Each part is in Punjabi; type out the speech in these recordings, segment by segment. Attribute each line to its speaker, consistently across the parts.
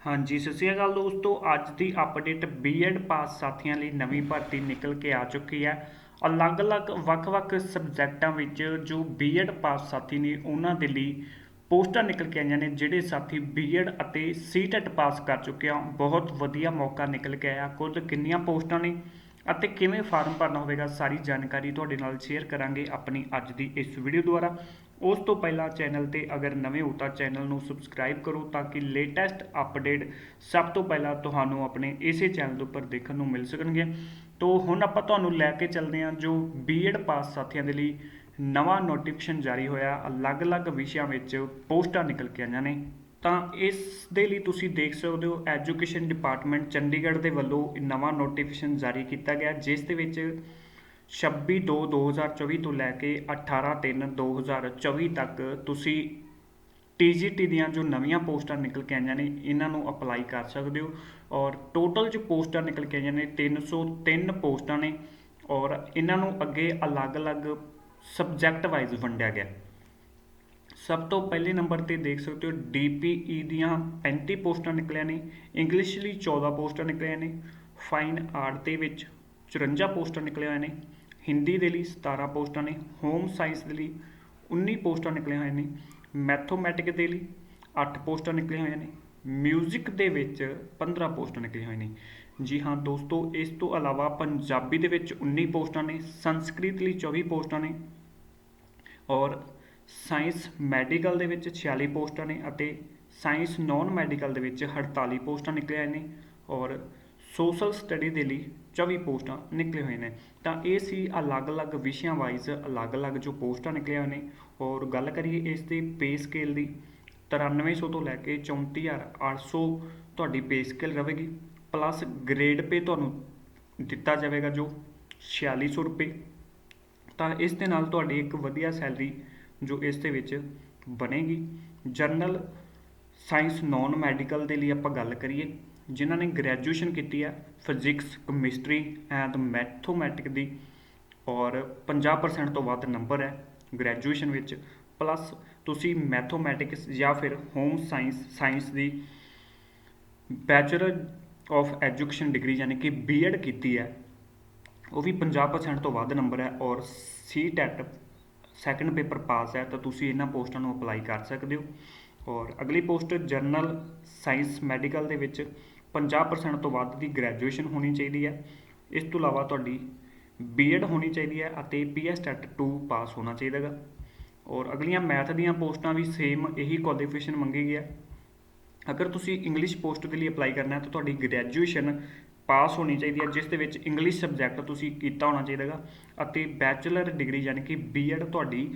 Speaker 1: ਹਾਂਜੀ, ਸਤਿ ਸ਼੍ਰੀ ਅਕਾਲ ਦੋਸਤੋ। ਅੱਜ ਦੀ ਅਪਡੇਟ ਬੀਐਡ ਪਾਸ ਸਾਥੀਆਂ ਲਈ ਨਵੀਂ ਭਰਤੀ ਨਿਕਲ ਕੇ ਆ ਚੁੱਕੀ ਹੈ। ਅਲੱਗ-ਅਲੱਗ, ਵੱਖ-ਵੱਖ ਸਬਜੈਕਟਾਂ ਵਿੱਚ ਜੋ ਬੀਐਡ ਪਾਸ ਸਾਥੀ ਨੇ, ਉਹਨਾਂ ਦੇ ਲਈ ਪੋਸਟਾਂ ਨਿਕਲ ਕੇ ਆਈਆਂ ਨੇ, ਜਿਹੜੇ ਸਾਥੀ ਬੀਐਡ ਅਤੇ ਸੀਟੈਟ ਪਾਸ ਕਰ ਚੁੱਕੇ ਆ। ਬਹੁਤ ਵਧੀਆ ਮੌਕਾ ਨਿਕਲ ਕੇ ਆਇਆ। ਕੁੱਲ ਕਿੰਨੀਆਂ ਪੋਸਟਾਂ ਨੇ ਅਤੇ ਕਿਵੇਂ ਫਾਰਮ ਭਰਨਾ ਹੋਵੇਗਾ, ਸਾਰੀ ਜਾਣਕਾਰੀ ਤੁਹਾਡੇ ਨਾਲ ਸ਼ੇਅਰ ਕਰਾਂਗੇ ਆਪਣੀ ਅੱਜ ਦੀ ਇਸ ਵੀਡੀਓ ਦੁਆਰਾ। ਉਸ ਤੋਂ ਪਹਿਲਾਂ ਚੈਨਲ ਤੇ ਅਗਰ ਨਵੇਂ ਹੋ ਤਾਂ ਚੈਨਲ ਨੂੰ ਸਬਸਕ੍ਰਾਈਬ ਕਰੋ ਤਾਂ ਕਿ ਲੇਟੈਸਟ ਅਪਡੇਟ ਸਭ ਤੋਂ ਪਹਿਲਾਂ ਤੁਹਾਨੂੰ ਆਪਣੇ ਇਸੇ ਚੈਨਲ ਦੇ ਉੱਪਰ ਦੇਖਣ ਨੂੰ ਮਿਲ ਸਕਣਗੇ। ਤੋਂ ਹੁਣ ਆਪਾਂ ਤੁਹਾਨੂੰ ਲੈ ਕੇ ਚੱਲਦੇ ਹਾਂ ਜੋ ਬੀਐਡ ਪਾਸ ਸਾਥੀਆਂ ਦੇ ਲਈ ਨਵਾਂ ਨੋਟੀਫਿਕੇਸ਼ਨ ਜਾਰੀ ਹੋਇਆ। ਅਲੱਗ-ਅਲੱਗ ਵਿਸ਼ਿਆਂ ਵਿੱਚ ਪੋਸਟਾਂ ਨਿਕਲ ਕੇ ਆਈਆਂ ਨੇ। ਤਾਂ ਇਸ ਦੇ ਲਈ ਤੁਸੀਂ ਦੇਖ ਸਕਦੇ ਹੋ ਐਜੂਕੇਸ਼ਨ ਡਿਪਾਰਟਮੈਂਟ ਚੰਡੀਗੜ੍ਹ ਦੇ ਵੱਲੋਂ ਨਵਾਂ ਨੋਟੀਫਿਕੇਸ਼ਨ ਜਾਰੀ ਕੀਤਾ ਗਿਆ, ਜਿਸ ਦੇ ਵਿੱਚ 26/2/2024 ਤੋਂ ਲੈ ਕੇ 18/3/2024 ਤੱਕ ਤੁਸੀਂ TGT ਦੀਆਂ ਜੋ ਨਵੀਆਂ ਪੋਸਟਾਂ ਨਿਕਲ ਕੇ ਆਈਆਂ ਨੇ, ਇਹਨਾਂ ਨੂੰ ਅਪਲਾਈ ਕਰ ਸਕਦੇ ਹੋ। ਔਰ ਟੋਟਲ ਜੋ ਪੋਸਟਾਂ ਨਿਕਲ ਕੇ ਆਈਆਂ ਨੇ 303 ਪੋਸਟਾਂ ਨੇ ਔਰ ਇਹਨਾਂ ਨੂੰ ਅੱਗੇ ਅਲੱਗ-ਅਲੱਗ ਸਬਜੈਕਟ ਵਾਈਜ਼ ਵੰਡਿਆ ਗਿਆ। ਸਭ ਤੋਂ ਪਹਿਲੇ ਨੰਬਰ ਤੇ ਦੇਖ ਸਕਦੇ ਹੋ DPE ਦੀਆਂ 35 ਪੋਸਟਾਂ ਨਿਕਲੀਆਂ ਨੇ ਇੰਗਲਿਸ਼ ਲਈ 14 ਪੋਸਟਾਂ ਨਿਕਲੀਆਂ ਨੇ ਫਾਈਨ ਆਰਟ ਦੇ ਵਿੱਚ 54 ਪੋਸਟਾਂ ਨਿਕਲੀਆਂ ਹੋਏ ਨੇ ਹਿੰਦੀ ਦੇ ਲਈ 17 ਪੋਸਟਾਂ ਨੇ ਹੋਮ ਸਾਇੰਸ ਦੇ ਲਈ 19 ਪੋਸਟਾਂ ਨਿਕਲੀਆਂ ਹੋਈਆਂ ਨੇ ਮੈਥੋਮੈਟਿਕ ਦੇ ਲਈ 8 ਪੋਸਟਾਂ ਨਿਕਲੀਆਂ ਹੋਈਆਂ ਨੇ ਮਿਊਜ਼ਿਕ ਦੇ ਵਿੱਚ 15 ਪੋਸਟਾਂ ਨਿਕਲੀਆਂ ਹੋਈਆਂ ਨੇ। ਜੀ ਹਾਂ ਦੋਸਤੋ, ਇਸ ਤੋਂ ਇਲਾਵਾ ਪੰਜਾਬੀ ਦੇ ਵਿੱਚ 19 ਪੋਸਟਾਂ ਨੇ, ਸੰਸਕ੍ਰਿਤ ਲਈ 24 ਪੋਸਟਾਂ ਨੇ ਔਰ ਸਾਇੰਸ ਮੈਡੀਕਲ ਦੇ ਵਿੱਚ 46 ਪੋਸਟਾਂ ਨੇ ਅਤੇ ਸਾਇੰਸ ਨਾਨ ਮੈਡੀਕਲ ਦੇ ਵਿੱਚ 48 ਪੋਸਟਾਂ ਨਿਕਲੀਆਂ ਨੇ ਔਰ ਸੋਸ਼ਲ ਸਟੱਡੀ ਦੇ ਲਈ 24 ਪੋਸਟਾਂ ਨਿਕਲੇ ਹੋਏ ਨੇ। ਤਾਂ ਇਹ ਸੀ ਅਲੱਗ-ਅਲੱਗ ਵਿਸ਼ਿਆਂ ਵਾਈਜ਼ ਅਲੱਗ-ਅਲੱਗ ਜੋ ਪੋਸਟਾਂ ਨਿਕਲੀਆਂ ਹੋਏ ਨੇ। ਔਰ ਗੱਲ ਕਰੀਏ ਇਸ ਦੇ ਪੇ ਸਕੇਲ ਦੀ 9300 ਤੋਂ ਲੈ ਕੇ 34800 ਤੁਹਾਡੀ ਪੇ ਸਕੇਲ ਰਹੇਗੀ। ਪਲੱਸ ਗ੍ਰੇਡ ਪੇ ਤੁਹਾਨੂੰ ਦਿੱਤਾ ਜਾਵੇਗਾ ਜੋ 4600 ਰੁਪਏ। ਤਾਂ ਇਸ ਦੇ ਨਾਲ ਤੁਹਾਡੀ ਇੱਕ ਵਧੀਆ ਸੈਲਰੀ ਜੋ ਇਸ ਦੇ ਵਿੱਚ ਬਣੇਗੀ। ਜਨਰਲ ਸਾਇੰਸ ਨਾਨ ਮੈਡੀਕਲ ਦੇ ਲਈ ਆਪਾਂ ਗੱਲ ਕਰੀਏ। ਜਿਨ੍ਹਾਂ ਨੇ ਗ੍ਰੈਜੂਏਸ਼ਨ ਕੀਤੀ ਹੈ ਫਿਜ਼ਿਕਸ ਕੈਮਿਸਟਰੀ ਐਂਡ ਮੈਥੋਮੈਟਿਕ ਦੀ ਔਰ 50% ਤੋਂ ਵੱਧ ਨੰਬਰ ਹੈ ਗ੍ਰੈਜੂਏਸ਼ਨ ਵਿੱਚ। ਪਲੱਸ ਤੁਸੀਂ ਮੈਥੋਮੈਟਿਕਸ ਜਾਂ ਫਿਰ ਹੋਮ ਸਾਇੰਸ ਸਾਇੰਸ ਦੀ ਬੈਚਲਰ ਆਫ ਐਜੂਕੇਸ਼ਨ ਡਿਗਰੀ ਯਾਨੀ ਕਿ ਬੀਐਡ ਕੀਤੀ ਹੈ, ਉਹ ਵੀ 50% ਤੋਂ ਵੱਧ ਨੰਬਰ ਹੈ ਔਰ ਸੀਟੈਟ ਸੈਕੰਡ ਪੇਪਰ ਪਾਸ ਹੈ ਤਾਂ ਤੁਸੀਂ ਇਹਨਾਂ ਪੋਸਟਾਂ ਨੂੰ ਅਪਲਾਈ ਕਰ ਸਕਦੇ ਹੋ। ਔਰ ਅਗਲੀ ਪੋਸਟ ਜਰਨਲ ਸਾਇੰਸ ਮੈਡੀਕਲ ਦੇ ਵਿੱਚ 50% ਤੋਂ ਵੱਧ ਦੀ ਗ੍ਰੈਜੂਏਸ਼ਨ ਹੋਣੀ ਚਾਹੀਦੀ ਹੈ। ਇਸ ਤੋਂ ਇਲਾਵਾ ਤੁਹਾਡੀ ਬੀਐਡ ਹੋਣੀ ਚਾਹੀਦੀ ਹੈ ਅਤੇ ਪੀਐਸਟੈਟ 2 ਪਾਸ ਹੋਣਾ ਚਾਹੀਦਾ ਹੈਗਾ। ਔਰ ਅਗਲੀਆਂ ਮੈਥ ਦੀਆਂ ਪੋਸਟਾਂ ਵੀ ਸੇਮ ਇਹੀ ਕੁਆਲੀਫਿਕੇਸ਼ਨ ਮੰਗੀ ਗਈ ਹੈ। ਅਗਰ ਤੁਸੀਂ ਇੰਗਲਿਸ਼ ਪੋਸਟ ਦੇ ਲਈ ਅਪਲਾਈ ਕਰਨਾ ਹੈ ਤਾਂ ਤੁਹਾਡੀ ਗ੍ਰੈਜੂਏਸ਼ਨ ਪਾਸ ਹੋਣੀ ਚਾਹੀਦੀ ਹੈ, ਜਿਸ ਦੇ ਵਿੱਚ ਇੰਗਲਿਸ਼ ਸਬਜੈਕਟ ਤੁਸੀਂ ਕੀਤਾ ਹੋਣਾ ਚਾਹੀਦਾ ਹੈਗਾ ਅਤੇ ਬੈਚਲਰ ਡਿਗਰੀ ਯਾਨੀ ਕਿ ਬੀਐਡ ਤੁਹਾਡੀ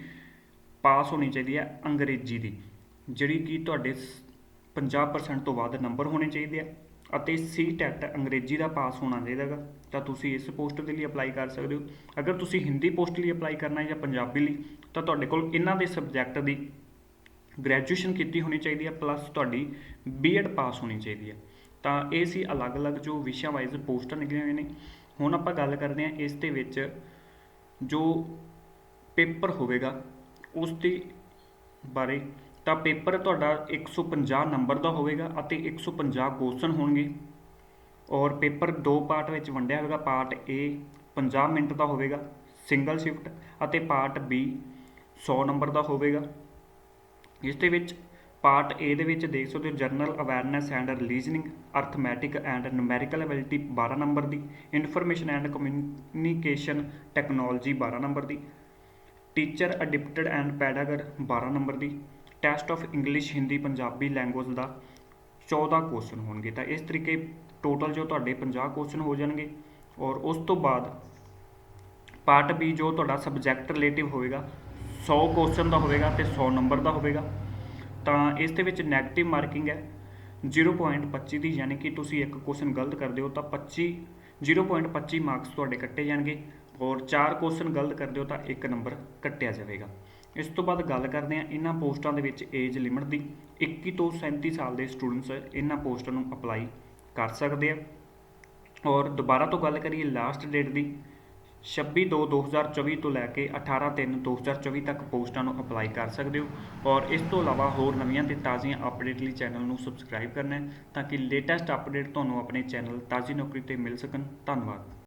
Speaker 1: ਪਾਸ ਹੋਣੀ ਚਾਹੀਦੀ ਹੈ ਅੰਗਰੇਜ਼ੀ ਦੀ, ਜਿਹੜੀ ਕਿ ਤੁਹਾਡੇ 50% ਤੋਂ ਵੱਧ ਨੰਬਰ ਹੋਣੇ ਚਾਹੀਦੇ ਆ। ਅਤੇ ਸੀ ਸੀਟੈਟ ਅੰਗਰੇਜ਼ੀ ਦਾ ਪਾਸ ਹੋਣਾ ਚਾਹੀਦਾ ਹੈਗਾ ਤਾਂ ਤੁਸੀਂ ਇਸ ਪੋਸਟ ਦੇ ਲਈ ਅਪਲਾਈ ਕਰ ਸਕਦੇ ਹੋ। ਅਗਰ ਤੁਸੀਂ ਹਿੰਦੀ ਪੋਸਟ ਲਈ ਅਪਲਾਈ ਕਰਨਾ ਹੈ ਜਾਂ ਪੰਜਾਬੀ ਲਈ, ਤਾਂ ਤੁਹਾਡੇ ਕੋਲ ਇਹਨਾਂ ਦੇ ਸਬਜੈਕਟ ਦੀ ਗ੍ਰੈਜੂਏਸ਼ਨ ਕੀਤੀ ਹੋਣੀ ਚਾਹੀਦੀ ਹੈ ਪਲੱਸ ਤੁਹਾਡੀ ਬੀਐਡ ਪਾਸ ਹੋਣੀ ਚਾਹੀਦੀ ਹੈ। ਤਾਂ ਇਹ ਸੀ ਅਲੱਗ-ਅਲੱਗ ਜੋ ਵਿਸ਼ਾ ਵਾਈਜ਼ ਪੋਸਟਾਂ ਨਿਕਲੀਆਂ ਹੋਈਆਂ ਨੇ। ਹੁਣ ਆਪਾਂ ਗੱਲ ਕਰਦੇ ਹਾਂ ਇਸ ਦੇ ਵਿੱਚ ਜੋ ਪੇਪਰ ਹੋਵੇਗਾ, ਉਸ ਦੇ ਬਾਰੇ ਤਾਂ ਪੇਪਰ ਤੁਹਾਡਾ 150 ਨੰਬਰ ਦਾ ਹੋਵੇਗਾ ਅਤੇ 150 ਕੁਐਸਚਨ ਹੋਣਗੇ। ਔਰ ਪੇਪਰ ਦੋ ਪਾਰਟ ਵਿੱਚ ਵੰਡਿਆ ਹੋਵੇਗਾ। ਪਾਰਟ A 50 ਮਿੰਟ ਦਾ ਹੋਵੇਗਾ, ਸਿੰਗਲ ਸ਼ਿਫਟ, ਅਤੇ ਪਾਰਟ B 100 ਨੰਬਰ ਦਾ ਹੋਵੇਗਾ। ਇਸ ਦੇ ਵਿੱਚ ਪਾਰਟ A ਦੇ ਵਿੱਚ ਦੇਖ ਸਕਦੇ ਹੋ general awareness and reasoning, arithmetic and numerical ability 12 number the, information and communication technology 12 number the, teacher adapted and pedagogy 12 number the test of English Hindi Punjabi language the 14 question ਹੋਣਗੇ। ਤਾਂ ਇਸ ਤਰੀਕੇ ਟੋਟਲ ਜੋ ਤੁਹਾਡੇ 50 ਕੁਐਸਚਨ ਹੋ ਜਾਣਗੇ ਔਰ ਉਸ ਤੋਂ ਬਾਅਦ ਪਾਰਟ ਬੀ ਜੋ ਤੁਹਾਡਾ ਸਬਜੈਕਟ ਰਿਲੇਟਿਵ ਹੋਵੇਗਾ 100 ਕੁਐਸਚਨ ਦਾ ਹੋਵੇਗਾ ਤੇ 100 ਨੰਬਰ ਦਾ ਹੋਵੇਗਾ। ਤਾਂ ਇਸ ਦੇ ਵਿੱਚ 네ਗੇਟਿਵ ਮਾਰਕਿੰਗ ਹੈ 0.25 ਦੀ, ਯਾਨੀ ਕਿ ਤੁਸੀਂ ਇੱਕ ਕੁਐਸਚਨ ਗਲਤ ਕਰਦੇ ਹੋ ਤਾਂ 25 0.25 ਮਾਰਕਸ ਤੁਹਾਡੇ ਕੱਟੇ ਜਾਣਗੇ ਔਰ 4 ਕੁਐਸਚਨ ਗਲਤ ਕਰਦੇ ਹੋ ਤਾਂ 1 ਨੰਬਰ ਕੱਟਿਆ ਜਾਵੇਗਾ। ਇਸ ਤੋਂ ਬਾਅਦ ਗੱਲ ਕਰਦੇ ਹਾਂ ਇਹਨਾਂ ਪੋਸਟਾਂ ਦੇ ਵਿੱਚ ਏਜ ਲਿਮਟ ਦੀ। 21 ਤੋਂ 37 ਸਾਲ ਦੇ ਸਟੂਡੈਂਟਸ ਇਹਨਾਂ ਪੋਸਟਾਂ ਨੂੰ ਅਪਲਾਈ ਕਰ ਸਕਦੇ ਆ। ਔਰ ਦੁਬਾਰਾ ਤੋਂ ਗੱਲ ਕਰੀਏ ਲਾਸਟ ਡੇਟ ਦੀ 26/2/2024 ਤੋਂ ਲੈ ਕੇ 18/3/2024 ਤੱਕ ਪੋਸਟਾਂ ਨੂੰ ਅਪਲਾਈ ਕਰ ਸਕਦੇ ਹੋ। ਔਰ ਇਸ ਤੋਂ ਇਲਾਵਾ ਹੋਰ ਨਵੀਆਂ ਤੇ ਤਾਜ਼ੀਆਂ ਅਪਡੇਟ ਲਈ ਚੈਨਲ ਨੂੰ ਸਬਸਕ੍ਰਾਈਬ ਕਰਨਾ ਹੈ ਤਾਂ ਕਿ ਲੇਟੈਸਟ ਅਪਡੇਟ ਤੁਹਾਨੂੰ ਆਪਣੇ ਚੈਨਲ ਤਾਜ਼ੀ ਨੌਕਰੀ ਤੇ ਮਿਲ ਸਕਣ। ਧੰਨਵਾਦ।